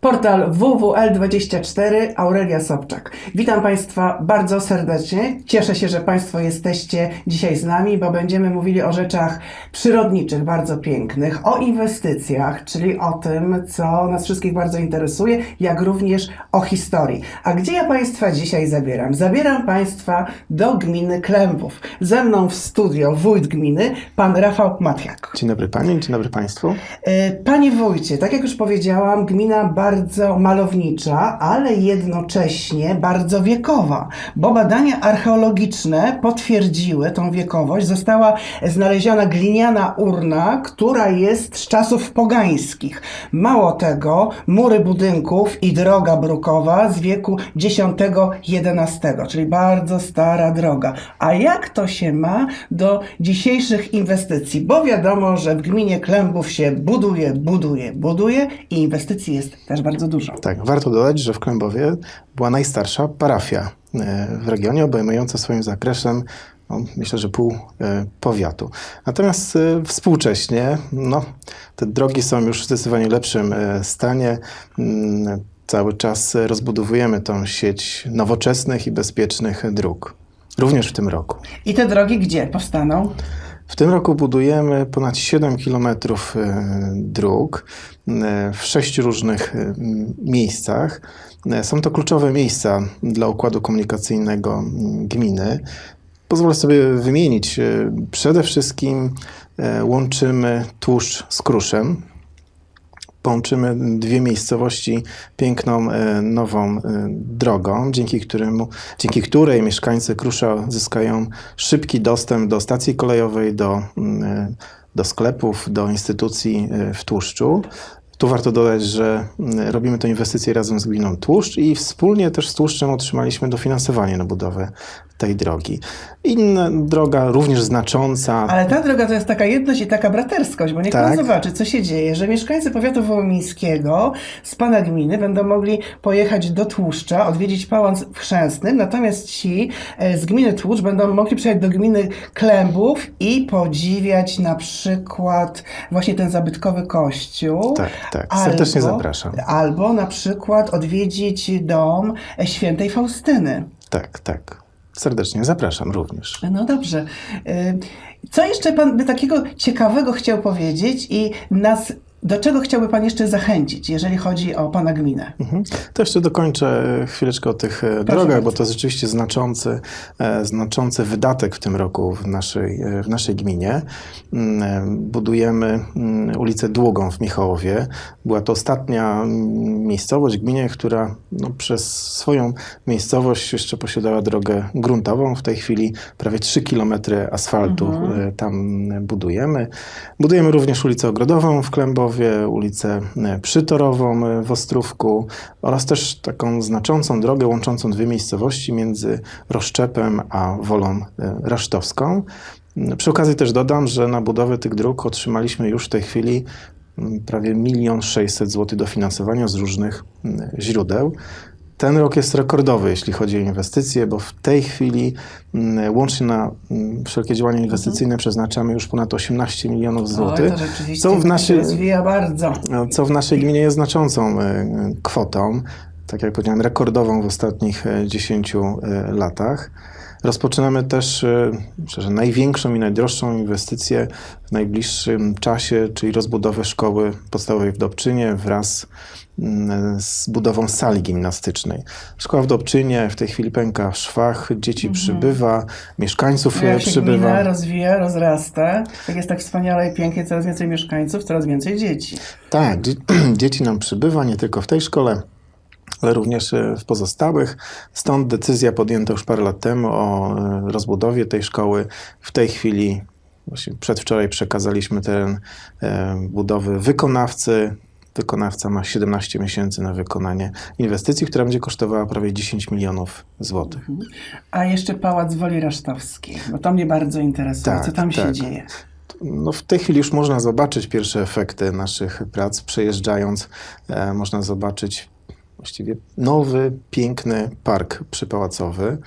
Portal WWL24, Aurelia Sobczak. Witam Państwa bardzo serdecznie. Cieszę się, że Państwo jesteście dzisiaj z nami, bo będziemy mówili o rzeczach przyrodniczych, bardzo pięknych, o inwestycjach, czyli o tym, co nas wszystkich bardzo interesuje, jak również o historii. A gdzie ja Państwa dzisiaj zabieram? Zabieram Państwa do gminy Klębów. Ze mną w studio wójt gminy, pan Rafał Matjak. Dzień dobry Pani, dzień dobry Państwu. E, Panie wójcie, tak jak już powiedziałam, gmina bardzo malownicza, ale jednocześnie bardzo wiekowa, bo badania archeologiczne potwierdziły tą wiekowość. Została znaleziona gliniana urna, która jest z czasów pogańskich. Mało tego, mury budynków i droga brukowa z wieku X-XI, czyli bardzo stara droga. A jak to się ma do dzisiejszych inwestycji? Bo wiadomo, że w gminie Klębów się buduje, buduje, buduje i inwestycji jest też bardzo dużo. Tak, warto dodać, że w Klębowie była najstarsza parafia e, w regionie, obejmująca swoim zakresem no, myślę, że pół e, powiatu. Natomiast e, współcześnie no, te drogi są już w zdecydowanie lepszym stanie. Mm, Cały czas rozbudowujemy tą sieć nowoczesnych i bezpiecznych dróg. Również w tym roku. I te drogi gdzie powstaną? W tym roku budujemy ponad 7 km dróg e, w sześciu różnych e, miejscach. E, Są to kluczowe miejsca dla układu komunikacyjnego gminy. Pozwolę sobie wymienić. e, Przede wszystkim e, łączymy tłuszcz z Kruszem. Połączymy dwie miejscowości piękną, e, nową e, drogą, dzięki, któremu, dzięki której mieszkańcy Krusza zyskają szybki dostęp do stacji kolejowej, do, mm, e, do sklepów, do instytucji w Tłuszczu. Tu warto dodać, że mm, robimy tę inwestycję razem z gminą Tłuszcz i wspólnie też z Tłuszczem otrzymaliśmy dofinansowanie na budowę tej drogi. Inna droga, również znacząca, Ale ta droga to jest taka jedność i taka braterskość, bo niech pan Tak. zobaczy, co się dzieje, że mieszkańcy powiatu wołomińskiego z pana gminy będą mogli pojechać do Tłuszcza, odwiedzić pałac w Chrzęsnym, natomiast ci e, z gminy Tłuszcz będą mogli przyjechać do gminy Klębów i podziwiać na przykład właśnie ten zabytkowy kościół. Tak, tak. Serdecznie zapraszam. Albo na przykład odwiedzić dom świętej Faustyny. tak, tak. Serdecznie zapraszam również. No dobrze. Y, Co jeszcze pan by takiego ciekawego chciał powiedzieć i nas, do czego chciałby pan jeszcze zachęcić, jeżeli chodzi o pana gminę? Mhm. To jeszcze dokończę e, chwileczkę o tych e, drogach, bardzo. bo to rzeczywiście znaczący, e, znaczący wydatek w tym roku w naszej, w naszej gminie. Mm, Budujemy mm, ulicę Długą w Michałowie. Była to ostatnia mm, miejscowość gminie, która no, przez swoją miejscowość jeszcze posiadała drogę gruntową. W tej chwili prawie 3 km asfaltu e, tam budujemy. Budujemy również ulicę Ogrodową w Ulicę e, Przytorową e, w Ostrówku oraz też taką znaczącą drogę łączącą dwie miejscowości między Roszczepem a Wolą e, Rasztowską. Mm, Przy okazji też dodam, że na budowę tych dróg otrzymaliśmy już w tej chwili mm, prawie 1 600 zł dofinansowania z różnych mm, źródeł. Ten rok jest rekordowy, jeśli chodzi o inwestycje, bo w tej chwili mm, łącznie na mm, wszelkie działania inwestycyjne przeznaczamy już ponad 18 milionów złotych. Co w naszej, bardzo. co w naszej gminie jest znaczącą e, kwotą, tak jak powiedziałem, rekordową w ostatnich e, 10 e, latach. Rozpoczynamy też e, że największą i najdroższą inwestycję w najbliższym czasie, czyli rozbudowę szkoły podstawowej w Dobczynie wraz z budową sali gimnastycznej. Szkoła w Dobczynie w tej chwili pęka w szwach, dzieci przybywa, mieszkańców e, Jak się przybywa. gmina rozwija, rozrasta, jak jest tak wspaniale i pięknie, coraz więcej mieszkańców, coraz więcej dzieci. Tak, dzie- dzieci nam przybywa nie tylko w tej szkole, ale również e, w pozostałych. Stąd decyzja podjęta już parę lat temu o e, rozbudowie tej szkoły. W tej chwili, właśnie przedwczoraj przekazaliśmy teren e, budowy wykonawcy. Wykonawca ma 17 miesięcy na wykonanie inwestycji, która będzie kosztowała prawie 10 milionów złotych. A jeszcze Pałac Woli Rasztowskiej, bo to mnie bardzo interesuje, Tak, co tam się tak. dzieje. No w tej chwili już można zobaczyć pierwsze efekty naszych prac. Przejeżdżając, e, można zobaczyć właściwie nowy, piękny park przypałacowy.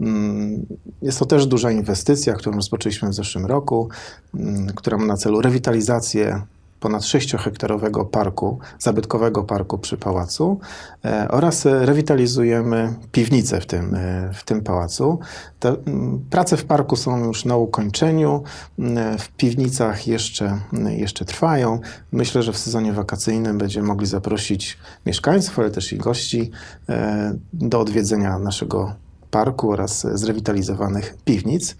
Mm, Jest to też duża inwestycja, którą rozpoczęliśmy w zeszłym roku, mm, która ma na celu rewitalizację ponad 6-hektarowego parku, zabytkowego parku przy pałacu e, oraz rewitalizujemy piwnicę w tym, e, w tym pałacu. Te prace w parku są już na ukończeniu, w piwnicach jeszcze, jeszcze trwają. Myślę, że w sezonie wakacyjnym będziemy mogli zaprosić mieszkańców, ale też i gości e, do odwiedzenia naszego parku oraz zrewitalizowanych piwnic.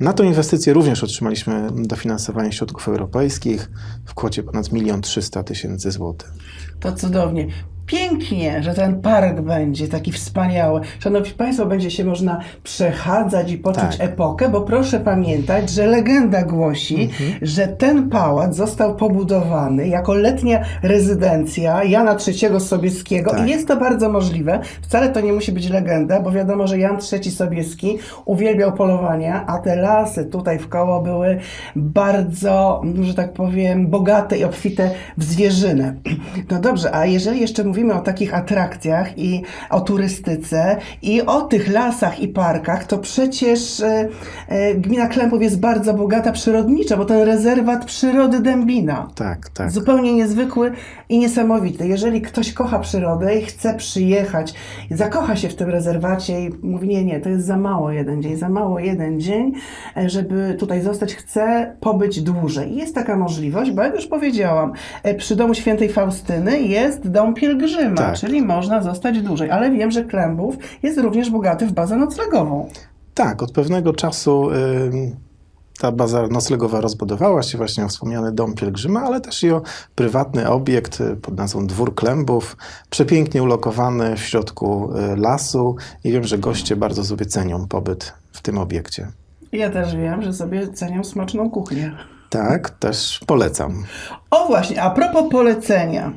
Na tą inwestycję również otrzymaliśmy dofinansowanie środków europejskich w kwocie ponad 1 300 tysięcy złotych. To cudownie. Pięknie, że ten park będzie taki wspaniały. Szanowni Państwo, będzie się można przechadzać i poczuć Tak. epokę, bo proszę pamiętać, że legenda głosi, Mhm. że ten pałac został pobudowany jako letnia rezydencja Jana III Sobieskiego Tak. i jest to bardzo możliwe. Wcale to nie musi być legenda, bo wiadomo, że Jan III Sobieski uwielbiał polowania, a te lasy tutaj w koło były bardzo, że tak powiem, bogate i obfite w zwierzynę. No dobrze, a jeżeli jeszcze mówimy o takich atrakcjach i o turystyce i o tych lasach i parkach, to przecież e, e, gmina Klępów jest bardzo bogata przyrodniczo, bo ten rezerwat przyrody Dębina. Tak, tak. Zupełnie niezwykły i niesamowity. Jeżeli ktoś kocha przyrodę i chce przyjechać, zakocha się w tym rezerwacie i mówi, nie, nie, to jest za mało jeden dzień, za mało jeden dzień, e, żeby tutaj zostać, chce pobyć dłużej. Jest taka możliwość, bo jak już powiedziałam, przy domu świętej Faustyny jest dom pielgrzyma, Tak. czyli można zostać dłużej. Ale wiem, że Klębów jest również bogaty w bazę noclegową. Tak, od pewnego czasu ym, ta baza noclegowa rozbudowała się właśnie o wspomniany dom pielgrzyma, ale też i o prywatny obiekt y, pod nazwą Dwór Klębów, przepięknie ulokowany w środku y, lasu i wiem, że goście bardzo sobie cenią pobyt w tym obiekcie. Ja też wiem, że sobie cenią smaczną kuchnię. Tak, też polecam. O właśnie, a propos polecenia.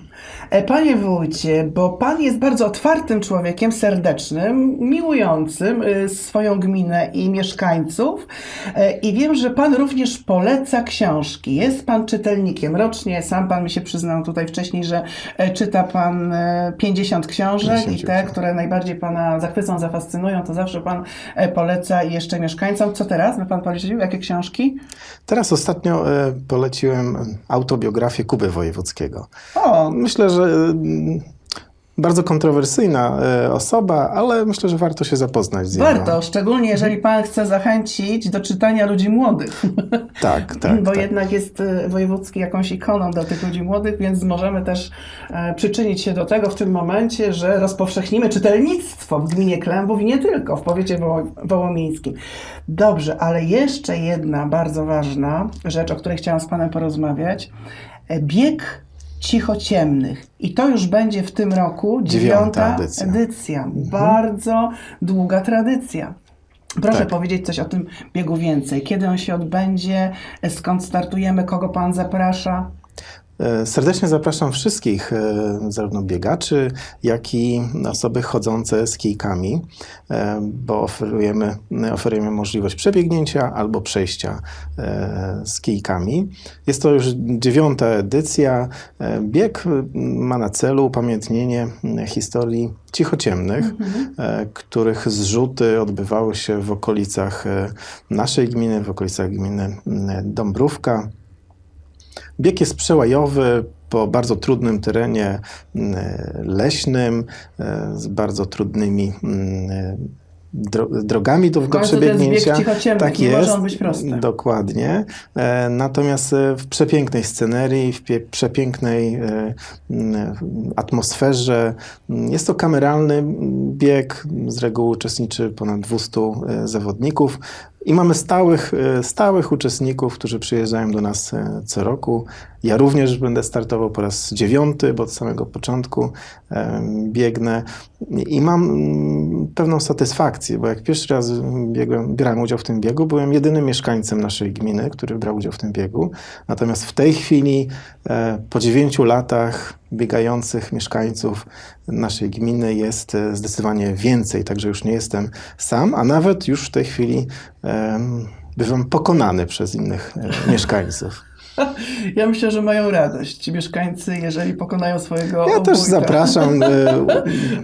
E, Panie wójcie, bo pan jest bardzo otwartym człowiekiem, serdecznym, miłującym y, swoją gminę i mieszkańców. E, I wiem, że pan również poleca książki. Jest pan czytelnikiem rocznie. Sam pan mi się przyznał tutaj wcześniej, że e, czyta pan e, 50 książek 50 i te, które najbardziej pana zachwycą, zafascynują, to zawsze pan poleca jeszcze mieszkańcom. Co teraz? By pan polecił? Jakie książki? Teraz ostatnio poleciłem autobiografię Kuby Wojewódzkiego. O, Myślę, że mm, bardzo kontrowersyjna e, osoba, ale myślę, że warto się zapoznać z jego. Warto, szczególnie jeżeli pan chce zachęcić do czytania ludzi młodych, Tak, tak. bo tak. jednak jest y, wojewódzki jakąś ikoną dla tych ludzi młodych, więc możemy też e, przyczynić się do tego w tym momencie, że rozpowszechnimy czytelnictwo w gminie Klębów i nie tylko, w powiecie woło- wołomińskim. Dobrze, ale jeszcze jedna bardzo ważna rzecz, o której chciałam z panem porozmawiać. E, Bieg cichociemnych. I to już będzie w tym roku Dziewiąta dziewiąta edycja. edycja. Bardzo długa tradycja. Proszę Tak. powiedzieć coś o tym biegu więcej. Kiedy on się odbędzie? Skąd startujemy? Kogo Pan zaprasza? Serdecznie zapraszam wszystkich, e, zarówno biegaczy, jak i osoby chodzące z kijkami, e, bo oferujemy, oferujemy możliwość przebiegnięcia albo przejścia e, z kijkami. Jest to już dziewiąta edycja. Bieg ma na celu upamiętnienie historii cichociemnych, e, których zrzuty odbywały się w okolicach naszej gminy, w okolicach gminy Dąbrówka. Bieg jest przełajowy po bardzo trudnym terenie mm, leśnym, e, z bardzo trudnymi mm, dro- drogami do, do przebiegnięcia. tak jest. Dokładnie. E, Natomiast e, w przepięknej scenerii, w przepięknej e, mm, atmosferze. Jest to kameralny bieg. Z reguły uczestniczy ponad 200 e, zawodników. I mamy stałych, e, stałych uczestników, którzy przyjeżdżają do nas e, co roku. Ja również będę startował po raz dziewiąty, bo od samego początku biegnę i mam mm, pewną satysfakcję, bo jak pierwszy raz biegłem, brałem udział w tym biegu, byłem jedynym mieszkańcem naszej gminy, który brał udział w tym biegu. Natomiast w tej chwili, e, po dziewięciu latach biegających mieszkańców naszej gminy jest e, zdecydowanie więcej, także już nie jestem sam, a nawet już w tej chwili bywam pokonany przez innych e, mieszkańców. Ja myślę, że mają radość mieszkańcy, jeżeli pokonają swojego Ja też zapraszam. e,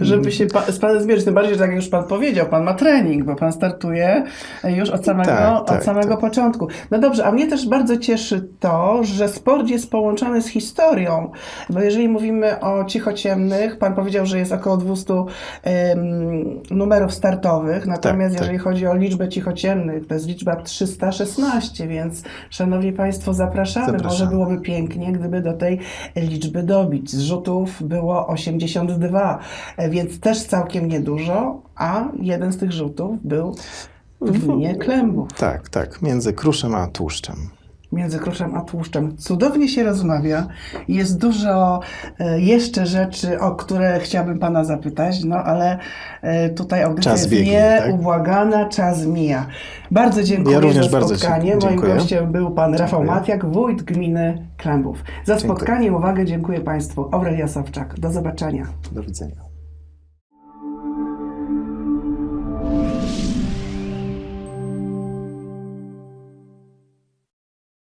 Żeby się pa, z panem zmierzyć. Tym bardziej, że tak jak już pan powiedział, pan ma trening, bo pan startuje już od samego, Tak, tak, od samego tak. początku. No dobrze, a mnie też bardzo cieszy to, że sport jest połączony z historią, bo jeżeli mówimy o cichociemnych, pan powiedział, że jest około 200 em, numerów startowych, natomiast tak. jeżeli chodzi o liczbę cichociemnych, to jest liczba 316, więc szanowni państwo, zapraszamy. Zapraszamy. Może byłoby pięknie, gdyby do tej liczby dobić. Zrzutów było 82, e, więc też całkiem niedużo, a jeden z tych rzutów był w gminie Klębów, tak, tak, między kruszem a tłuszczem. Między Kruszem a Tłuszczem. Cudownie się rozmawia. Jest dużo e, jeszcze rzeczy, o które chciałabym Pana zapytać, no ale e, tutaj audycja Czas jest biegnie, tak? nieubłagana, czas mija. Bardzo dziękuję Ja również za bardzo spotkanie. dzie- Moim dziękuję. gościem był Pan Rafał Dziękuję. Matiak, wójt gminy Klębów. Za Dziękuję. spotkanie, uwagę dziękuję Państwu. Aurelia Sawczak. Do zobaczenia. Do widzenia.